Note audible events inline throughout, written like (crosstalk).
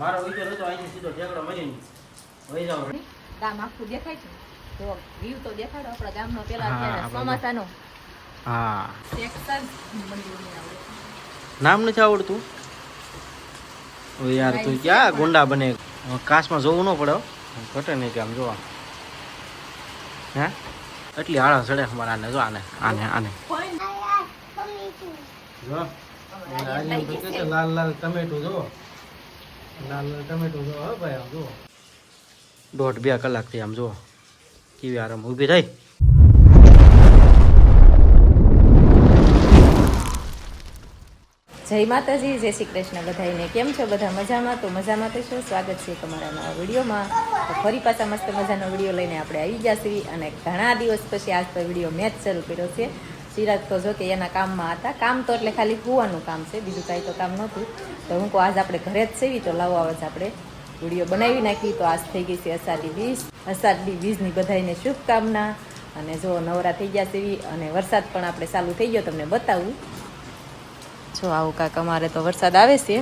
મારો વિચાર હતો અહીંથી સીધો ઠેકડો મારીને વહી જાવ ગામ આખું દેખાય છે? તો વ્યૂ તો દેખાડો આપણા ગામનો પેલા ચોમાસાનો. હા. નામ નથી આવડતું? યાર તું ક્યાં ગુંડા બને? કાશમાં જોવું ન પડે હો. ઘટે નહીં કે આમ જોવા. હે? એટલી આળા ચડે અમારે આને જો આને આને આને. જો. લાલ લાલ ટમેટું જો. લાલ ટમેટું જો હો ભાઈ આમ જુઓ. દોઢ બે કલાકથી આમ જો કેવી આરામ ઊભી થઈ જય માતાજી જય શ્રી કૃષ્ણ બધાને કેમ છો બધા મજામાં? તો મજામાં તો શું સ્વાગત છે તમારા નવા વિડીયોમાં. તો ફરી પાછા મસ્ત મજાનો વીડિયો લઈને આપણે આવી ગયા છીએ અને ઘણા દિવસ પછી આજ તો વીડિયો મેચ શરૂ કર્યો છે. સિરાજ તો જો કે એના કામમાં હતા. કામ તો એટલે ખાલી કૂવાનું કામ છે, બીજું કાંઈ તો કામ નહોતું. તો હું કહું, આજ આપણે ઘરે જ સેવી, તો લાવો આવે આપણે વીડિયો બનાવી નાખી. તો આજ થઈ ગઈ છે અષાઢી વીસ. અષાઢી વીસની બધાને શુભકામના. અને જો નવરા થઈ ગયા સેવી અને વરસાદ પણ આપણે ચાલુ થઈ ગયો, તમને બતાવું. જો આવું કાંક અમારે તો વરસાદ આવે છે.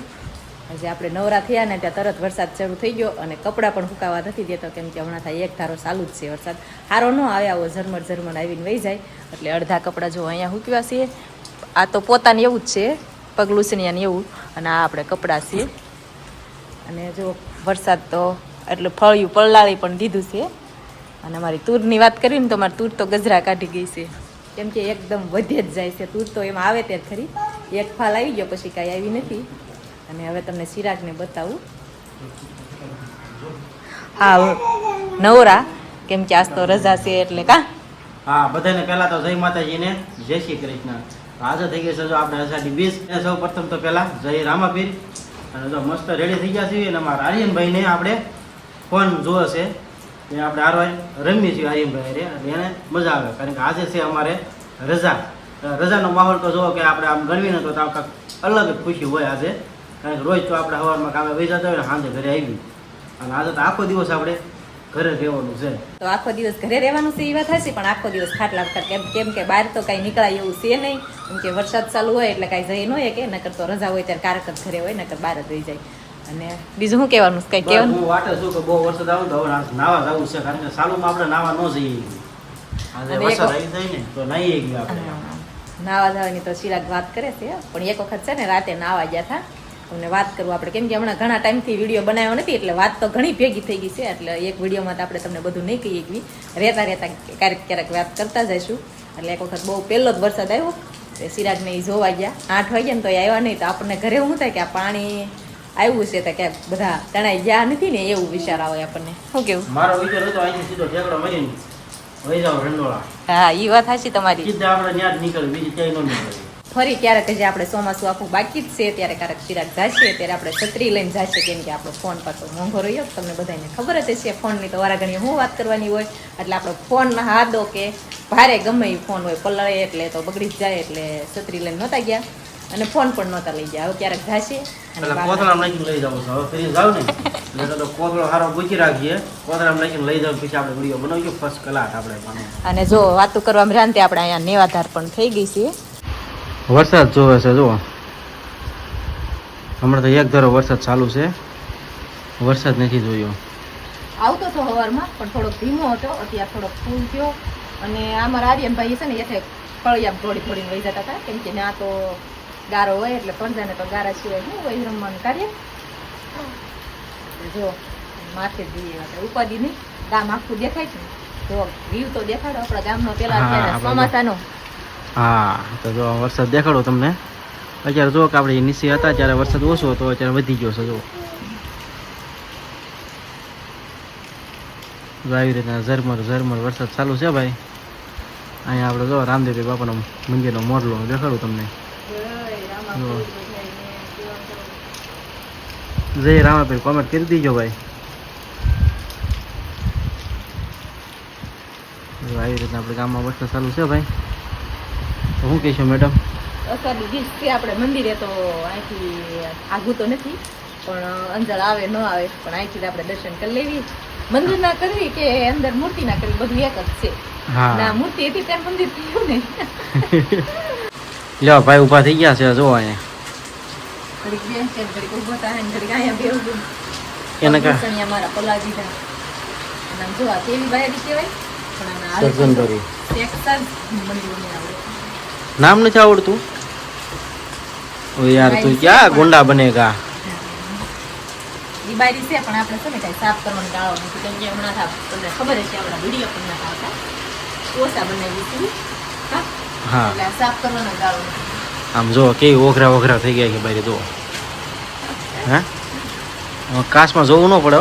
હજી આપણે નવરા થયા ને ત્યાં તરત વરસાદ શરૂ થઈ ગયો અને કપડાં પણ સુકાવા નથી દેતો, કેમ કે હમણાં થાય એક ધારો ચાલુ જ છે વરસાદ. સારો ન આવે, આવો ઝરમર ઝરમર આવીને વહી જાય. એટલે અડધા કપડાં જો અહીંયા સૂકવ્યા છીએ આ તો પોતાને એવું જ છે પગલુસણિયાને એવું. અને આ આપણે કપડાં છીએ અને જો વરસાદ તો એટલે ફળિયું પલળાળી પણ દીધું છે. અને અમારી તૂરની વાત કરી ને તો મારી તૂર તો ગજરા કાઢી ગઈ છે. કેમ કે એકદમ વધે જ જાય છે. તૂર તો એમાં આવે ત્યારે ખરી. એક ફાલ આવી ગયો, પછી કાંઈ આવી નથી. અને હવે તમને સિરાજને બતાવું. હા, નવરા, કેમ કે આજ તો રજા છે એટલે કા? હા, બધાને પહેલા તો જય માતાજીને, જય શ્રી કૃષ્ણ. આજે થઈ ગઈ છે જો આપણે અષાઢી બીસ. સૌ પ્રથમ તો પહેલા જય રામાપીર. અને જો મસ્ત રેડી થઈ ગયા છીએ અને અમારા આર્યનભાઈને આપણે ફોન જોવે છે. એ આપણે હારવાય રમીએ છીએ આર્યનભાઈ રે અને એને મજા આવે, કારણ કે આજે છે અમારે રજા. રજાનો માહોલ તો જુઓ કે આપણે આમ ગણવીને તો આમ અલગ ખુશી હોય આજે. કારણ કે રોજ તો આપણે સવારમાં કામે વહી જતા હોય ને સાંજે ઘરે આવી અને આજે તો આખો દિવસ આપણે ઘરે રહેવાનું છે. તો આખો દિવસ ઘરે રહેવાનું છે એ વાત હશે પણ આખો દિવસ ખાટલા વખત કેમ કેમ કે બહાર તો કાંઈ નીકળાય એવું છે નહીં. કેમ કે વરસાદ ચાલુ હોય એટલે કાંઈ જઈ ન હોય કે નકર તો રજા હોય ત્યારે કારક જ ઘરે હોય નકર બહાર જ રહી જાય. અને બીજું શું કહેવાનું છે? કહેવાનું? હું વાટે છું કે બહુ વરસાદ આવે તો હવે નાવા જવું છે કારણ કે સાલુમાં આપણે નાવા ન જઈએ. આજે વરસાદ આવી જાય ને તો નાહી આપણે. નાવા જવાની તો ચિરાગ વાત કરે છે પણ એક વખત છે ને રાતે નાવા ગયા હતા. તમને વાત કરું. આપણે કેમ કે હમણાં ઘણા ટાઈમથી વીડિયો બનાવ્યો નથી એટલે વાત તો ઘણી ભેગી થઈ ગઈ છે એટલે એક વિડીયોમાં તો આપણે તમને બધું નહીં કહીએ એકવી રહેતા રહેતા ક્યારેક ક્યારેક વાત કરતા જઈશું. એટલે એક વખત બહુ પહેલો જ વરસાદ આવ્યો. તે સિરાજને એ જોવા ગયા. આઠ વાગ્યા ને તો એ આવ્યા નહીં તો આપણને ઘરે શું થાય કે આ પાણી આવ્યું છે તો કે બધા તણાઈ ગયા નથી ને એવું વિચાર આવે આપણને. શું કેવું? મારો વિચાર હતો આજે સીધો ઠેકડો મારીને રંડોળા. હા એ વાત સાચી તમારી. સીધા આપણે ત્યાં જ નીકળ્યું બીજી ક્યાંય ન નીકળ્યું ફરી ક્યારેક જે આપણે ચોમાસું આખું બાકી જ છે ત્યારે ક્યારેક ચિરાગ જાશે ત્યારે આપણે છત્રી લઈને જશે કેમ કે આપણો ફોન પાછો મોંઘો રહ્યો તમને બધાને ખબર જ છે ફોનની તો વારાઘણીએ હું વાત કરવાની હોય એટલે આપણો ફોન હાદો કે ભારે ગમે એ ફોન હોય પલળે એટલે તો બગડી જ જાય એટલે છત્રી લઈને નહોતા ગયા અને ફોન પણ નહોતા લઈ ગયા હવે ક્યારેક જાશે નાખીને લઈ જાવ હવે ફરી જાવ ને? એટલે તો કોથળો સારો પૂછી રાખીએ કોથળામાં નાખીને લઈ જાવ પછી આપણે વીડિયો બનાવીએ ફર્સ્ટ કલાક આપણે અને જો વાતું કરવામાં રહ્યા આપણે અહીંયા નેવાધાર પણ થઈ ગઈ છે વરસાદ જોવે છે જુઓ. હમણાં તો એક ધારો વરસાદ ચાલુ છે. વરસાદ નથી જોયો. આવતો હતો હવારમાં પણ થોડોક ધીમો હતો અત્યારે થોડોક ફૂલ થયો. અને અમારા આર્યનભાઈ છે ને એટલે ફળિયામાં થોડી થોડીને વહી જતા હતા. કેમ કે ના તો ગારો હોય એટલે પડદાને તો ગારા સિવાય શું હોય રમવાનું કાર્ય. જો માથે જઈએ ઉપાધિ નહીં. ગામ આખું દેખાય છે. જો વ્યૂ તો દેખાડો. આપણા ગામનો પેલા ચોમાસાનો હા, તો જો વરસાદ દેખાડો તમને. અત્યારે જો કે આપણે નીચે હતા ત્યારે વરસાદ ઓછો હતો, અત્યારે વધી ગયો છે, જો. આવી રીતના ઝરમર ઝરમર વરસાદ ચાલુ છે, ભાઈ. અહીંયા આપણે જો રામદેવભાઈ બાપાનો મંદિરનો મોરલો દેખાડું તમને. જય રામાભાઈ કોમેન્ટ કરી દીજો, ભાઈ. આવી રીતના આપણે ગામમાં વરસાદ ચાલુ છે, ભાઈ. શું કહીશું મેડમ? અસર બીજ આપણે મંદિરે તો અહીંથી આઘું તો નથી પણ અંદર આવે ન આવે પણ અહીંથી આપણે દર્શન કરી લેવી. મંદિર ના કરવી કે અંદર મૂર્તિ ના કરવી બધું એક જ છે. ના મૂર્તિ હતી ત્યાં મંદિર થયું ને. (laughs) લ્યો ભાઈ ઊભા થઈ ગયા છે જો અહીંયા. ઘડીક બેન છે ઘડીક ઊભો થાય ને ઘડીક અહીંયા બેહું એને કા પગલૂછણિયા મારા પલાજી ના અને જો આ કેવી બાયડી કહેવાય? પણ આના આવડે. નામ નથી આવડતું? ઓ યાર તું ક્યાં ગુંડા બનેગા? ઈ છે પણ આપણે છે ને કાંઈ સાફ કરવાનો ગાળો નથી. કેમ કે હમણાં તમને ખબર હશે આપણા વીડિયો પણ ના આવતા. ઓછા બનાવી હતી. હા? હા. એટલે સાફ કરવાનો ગાળો આમ જો કેવી ઓઘરા ઓઘરા થઈ ગયા છે બારી જો હે? કાશમાં જોવું ન પડે.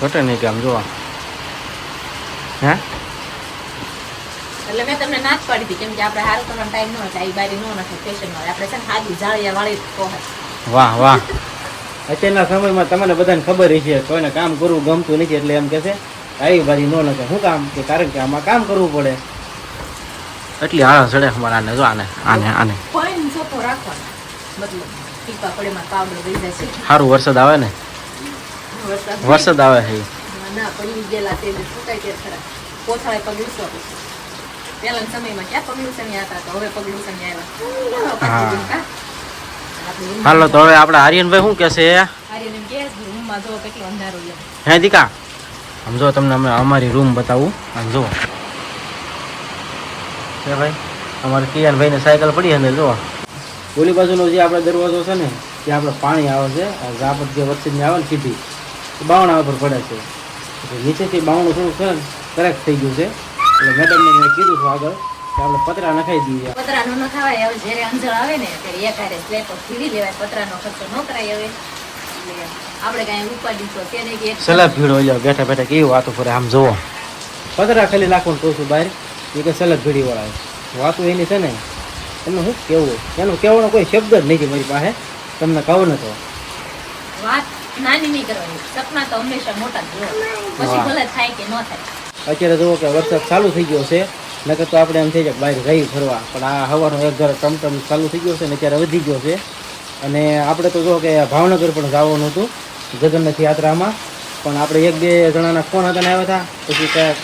ઘટે નહીં કે આમ જોવા હે? એટલે મેં તમને ના જ પાડી હતી કેમ કે આપણે સારું કરવાનો ટાઈમ ન હોય એટલે આ બારી નો નથી ફેશન વાળી. આપણે છે ને સાદી જાળિયા વાળી વાહ વાહ. અત્યારના સમયમાં તમને બધાને ખબર છે કોઈને કામ કરવું ગમતું નથી એટલે એમ કે છે આવી બારી ન નખે. શું કામ? કે કારણ કે આમાં કામ કરવું પડે. એટલી હાળા સડે અમારે આને જો આને આને આને. સારું વરસાદ આવે ને? વરસાદ વરસાદ આવે છે સમયમાં ક્યાં પગલું હતા તો હવે પગલું આવ્યા હાલો તો હવે આપણા આર્યનભાઈ શું કહેશે આર્યન એમ કહે છે, રૂમમાં જો કેટલો અંધારું છે હે દીકા સમજો તમને અમે અમારી રૂમ બતાવું આમ જો છે ભાઈ અમારે કિયાન ભાઈને સાયકલ પડી અને જુઓ ઓલી બાજુનો જે આપણે દરવાજો છે ને ત્યાં આપણે પાણી આવે છે આ ઝાપટ જે વચ્ચેની આવે ને સીધી એ બાવણા ઉપર પડે છે નીચેથી બાવણું થોડું છે ને કરેક્ટ થઈ ગયું છે એટલે મેડમને મેં કીધું છું આગળ કે આપણે પતરા નખાઈ દઈએ. પતરાનો ન ખાવાય હવે જ્યારે અંજળ આવે ને ત્યારે એકારે સ્લેપ ફીરી લેવાય પતરાનો ખર્ચો ન કરાય હવે. આપણે કાંઈ ઉપાડી તો તેને કે એક ભીડ હોય બેઠા બેઠા કેવી વાતો કરે આમ જોવો પતરા ખાલી નાખવાનું કહું છું બહાર એ કે સલગ ભીડી વાળા વાતો એની છે ને તમને શું કેવું એનું કહેવાનો કોઈ શબ્દ જ નથી મારી પાસે તમને કહું ને તો. વાત નાની નહીં કરવાની સપના તો હંમેશા મોટા જ પછી. ભલે થાય કે ન થાય. અત્યારે જુઓ કે વરસાદ ચાલુ થઈ ગયો છે. નકર તો આપણે એમ થઈ જાય બહાર રહી ફરવા. પણ આ હવાનો એક ઘર ટમટમ ચાલુ થઈ ગયો છે ને અત્યારે વધી ગયો છે. અને આપણે તો જો કે ભાવનગર પણ જવાનું હતું, જગન્નાથ યાત્રામાં. પણ આપણે એક બે જણાના ફોન હતા આવ્યા હતા. પછી કાંઈક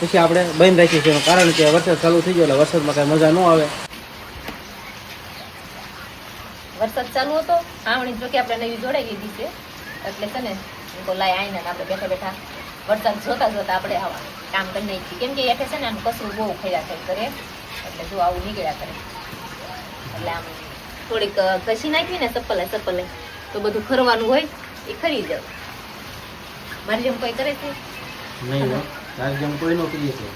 પછી આપણે બંધ રાખીએ છીએ. કારણ કે વરસાદ ચાલુ થઈ ગયો એટલે વરસાદમાં કાંઈ મજા ન આવે. વરસાદ ચાલુ હતો. આવણી જો કે આપણે નવી જોડાઈ લીધી છે. એટલે છે ને લાય આઈને આપણે બેઠા બેઠા વરસાદ જોતા જોતા આપણે આવા કામ કરી નાખીએ. કેમ કે એઠે છે ને આનું કશું બહુ ખૈરા થઈ કરે. એટલે જો આવું નીકળ્યા કરે. એટલે આમ થોડીક ઘસી નાખી ને ચપ્પલે ચપ્પલે તો બધું ખરવાનું હોય એ ખરી જાવ મારી જેમ કોઈ કરે છે? નહીં. તારી જેમ કોઈ નો કરીએ છે.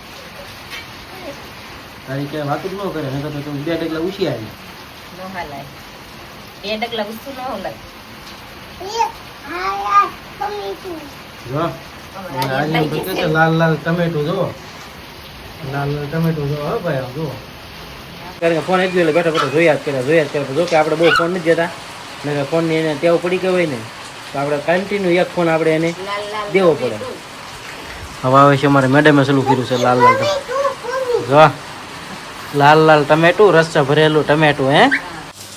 તારી કે વાત જ ન કરે નકર તો તું બે ડગલા ઉછી આવી. નો હાલાય. બે ડગલા વસ્તુ ન હલાય. જો. લાલ લાલ ટમેટું જો લાલ લાલ ટમેટું જો હો ભાઈ જો કારણ કે ફોન એટલે બેઠા બેઠા જોયા જ કર્યા જોયા જ કર્યા. જો કે આપણે બહુ ફોન નથી જતા. ફોન ફોનની એને ટેવ પડી ગઈ હોય ને તો આપણે કન્ટિન્યુ એક ફોન આપણે એને દેવો પડે. હવે આવે છે અમારે મેડમે સલું કર્યું છે લાલ લાલ જો લાલ લાલ ટમેટું રસ્સા ભરેલું ટમેટું હે?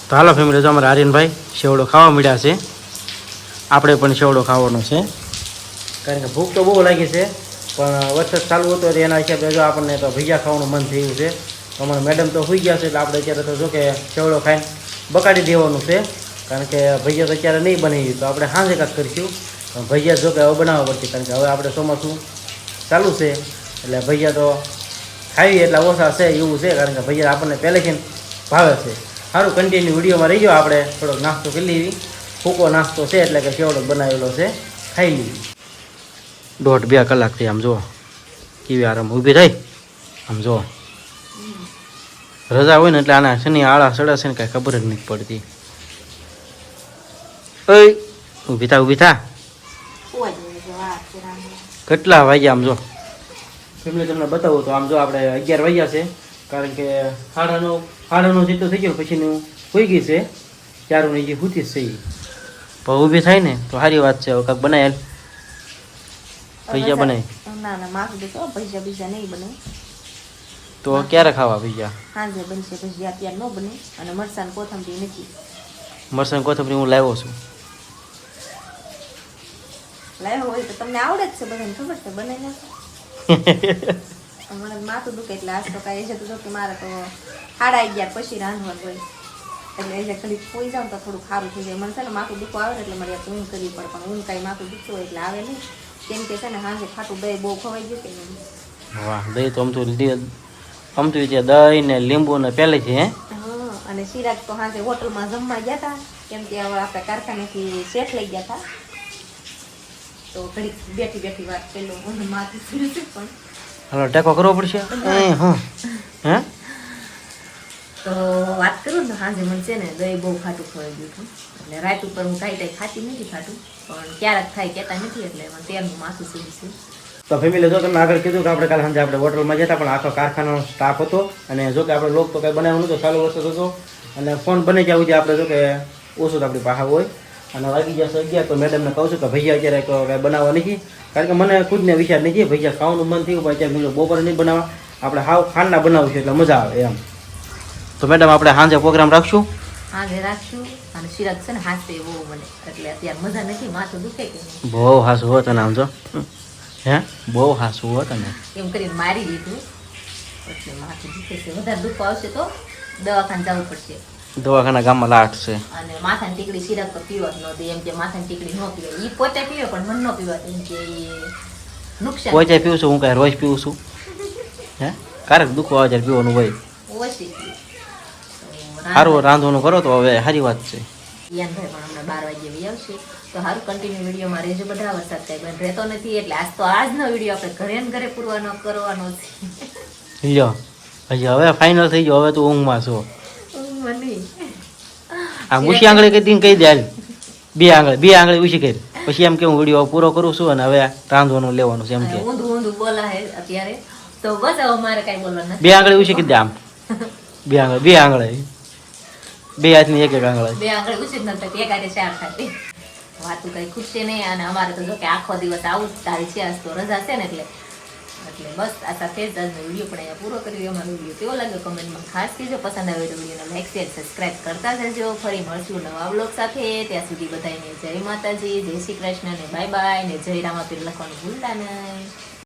તો હાલો ફેમિલી જો અમારે આર્યનભાઈ શેવડો ખાવા મળ્યા છે. આપણે પણ શેવડો ખાવાનો છે. કારણ કે ભૂખ તો બહુ લાગી છે, પણ વરસાદ ચાલુ હતો એના હિસાબે જો આપણને તો ભજીયા ખાવાનું મન થયું છે. અમારા મેડમ તો સુઈ ગયા છે, એટલે આપણે અત્યારે તો જો કે ચેવડો ખાઈને બકાડી દેવાનું છે. કારણ કે ભજીયા તો અત્યારે નહીં બની તો આપણે સાંજે કાંક કરીશું. ભજીયા જો કે હવે બનાવવા પડશે, કારણ કે હવે આપણે ચોમાસું ચાલુ છે, એટલે ભજીયા તો ખાવી એટલા ઓછા છે એવું છે, કારણ કે ભજીયા આપણને પહેલેથી ભાવે છે. સારું કન્ટિન્યુ વિડીયોમાં રહી જાઓ આપણે, થોડોક નાસ્તો કરી લેવી. ફૂકો નાસ્તો છે, એટલે કે ચેવડો બનાવેલો છે. ખાઈ લેવી દોઢ બે કલાકથી આમ જુઓ કેવી આરામ ઊભી થઈ આમ જુઓ રજા હોય ને એટલે આના શનિ આળા સડા છે ને કાંઈ ખબર જ નથી પડતી. ઓય, ઊભી થા ઊભી થા. કેટલા વાગ્યા આમ જો? ફેમિલી તમને બતાવું તો આમ જો આપણે અગિયાર વાગ્યા છે, કારણ કે સાડા નવ સાડા નવ જેટલું થઈ ગયું, પછીનું હોઈ ગઈ છે. ચારું જે હુતી જ છે. પણ ઊભી થાય ને તો સારી વાત છે, હવે કાંક બનાવેલ ભૈયા બનાવી ના ના માફ દેશો પૈસા બીજા નહીં બને. તો ક્યારે ખાવા ભૈયા સાંજે બનશે ભજીયા અત્યારે ન બને અને મરસાન ને કોથમરી નથી. મરસાન કોથમરી હું લાવ્યો છું. લાવ્યો હોય તો તમને આવડે જ છે બધાને ખબર છે બને નાખો (laughs) મને માથું દુખે એટલે આજ તો કાંઈ છે તો કે મારે તો સાડા અગિયાર પછી રાંધવાનું હોય. એટલે એટલે ઘડીક પોઈ જાઉં તો થોડું સારું થઈ જાય. મને છે ને માથું દુખવા આવે એટલે મારે ઊંઘ કરવી પડે પણ ઊંઘ કાંઈ માથું દુખતું હોય એટલે આવે નહીં. કેમ કે છે ને હાંજે ખાટું દહીં બહુ ખવાઈ ગયું કે વાહ દહીં તો અમથું અમથું છે દહીં ને લીંબુ ને પેલે છે હે અને સિરાજ તો હાંજે હોટલમાં જમવા ગયા હતા કેમ કે હવે આપણે કારખાનેથી શેઠ લઈ ગયા હતા તો ઘડીક બેઠી બેઠી વાત પેલો ઊંઘ માથું પણ. હાલો ટેકો કરવો પડશે? હે? તો વાત કરું ને સાંજે મને છે ને દહીં બહુ ખાટું ખવાઈ ગયું હતું. એટલે રાત ઉપર હું કાંઈ કાંઈ ખાતી નથી ખાટું, પણ ક્યારેક થાય કહેતા નથી, એટલે મને તેનું માથું સીધું છે તો ફેમિલી જો તમે આગળ કીધું કે આપણે કાલે સાંજે આપણે હોટલમાં જતા પણ આખો કારખાનો સ્ટાફ હતો અને જો કે આપણે લોક તો કંઈ બનાવ્યું તો ચાલુ વસ્તુ હતો. અને ફોન બને ત્યાં સુધી આપણે જો કે ઓછું તો આપણી પાસે હોય. અને વાગી જશે અગિયાર, તો મેડમને કહું છું કે ભૈયા અત્યારે કાંઈ બનાવવા નથી. કારણ કે મને ખુદને વિચાર નથી, ભૈયા ખાવાનું મન થયું, પણ અત્યારે બીજું બપોરે નહીં બનાવવા. આપણે હાવ ખાંડના બનાવવું છે, એટલે મજા આવે એમ. તો મેડમ આપણે સાંજે પ્રોગ્રામ રાખશું? હાજે રાખશું. અને સિરાજ છે ને હાથે બહુ મને. એટલે અત્યારે મજા નથી માથું દુખે કે બહુ હાસું હોત અને આમ જો. હે? બહુ હાસું હોત ને એમ કરીને મારી દીધું. એટલે માથું દુખે છે. વધારે દુઃખ આવશે તો દવાખાને જવું પડશે. દવાખાના ગામમાં લાટ છે. અને માથાની ટીકડી સિરાજ તો પીવા જ નહોતી એમ કે માથાની ટીકડી ન પીવાય. એ પોતે પીવે પણ મન ન પીવા એમ કે નુકસાન. પીવું છું હું કાંઈ રોજ પીવું છું. હે? ક્યારેક દુખો આવે ત્યારે પીવાનું હોય. ઓછી પીવે. સારું રાંધવાનું કરો તો હવે સારી વાત છે. યાનભાઈ પણ હમણાં બાર વાગે આવી આવશે. તો સારું કન્ટિન્યુ વિડીયોમાં રહેજો બધા વરસાદ કાંઈ પણ રહેતો નથી એટલે આજ તો આજનો વીડિયો આપણે ઘરે ને ઘરે પૂરવાનો કરવાનો છે. લ્યો હજી હવે ફાઇનલ થઈ ગયો હવે તું ઊંઘમાં છો. ઊંઘમાં નહીં. આ મૂછી આંગળે કઈ દીને કહી દે બે આંગળે બે આંગળે ઉછી કરી. પછી એમ કે હું વીડિયો પૂરો કરું છું અને હવે રાંધવાનું લેવાનું છે એમ કે. ઊંધું ઊંધું બોલાય અત્યારે. તો બસ હવે મારે કઈ બોલવાનું બે આંગળે ઉછી કરી આમ. બે આંગળે બે આંગળે. બે હાથની એક એક આંગળે બે આંગળી ઉછી જ નથી એક હાથે ચાર થતી વાતું કઈ ખૂટશે નહીં અને અમારે તો જો કે આખો દિવસ આવું તારી છે, આજ તો રજા છે ને એટલે. એટલે બસ આ સાથે જ આજનો વીડિયો પણ અહીંયા પૂરો કરી અમારો વીડિયો કેવો લાગ્યો કમેન્ટમાં ખાસ કહેજો. પસંદ આવે તો વિડીયોને લાઈક, શેર સબસ્ક્રાઈબ કરતા જજો ફરી મળશું નવા બ્લોગ સાથે. ત્યાં સુધી બધાને જય માતાજી, જય શ્રી કૃષ્ણ ને બાય બાય ને જય રામાપીર લખવાનું ભૂલતા નહીં.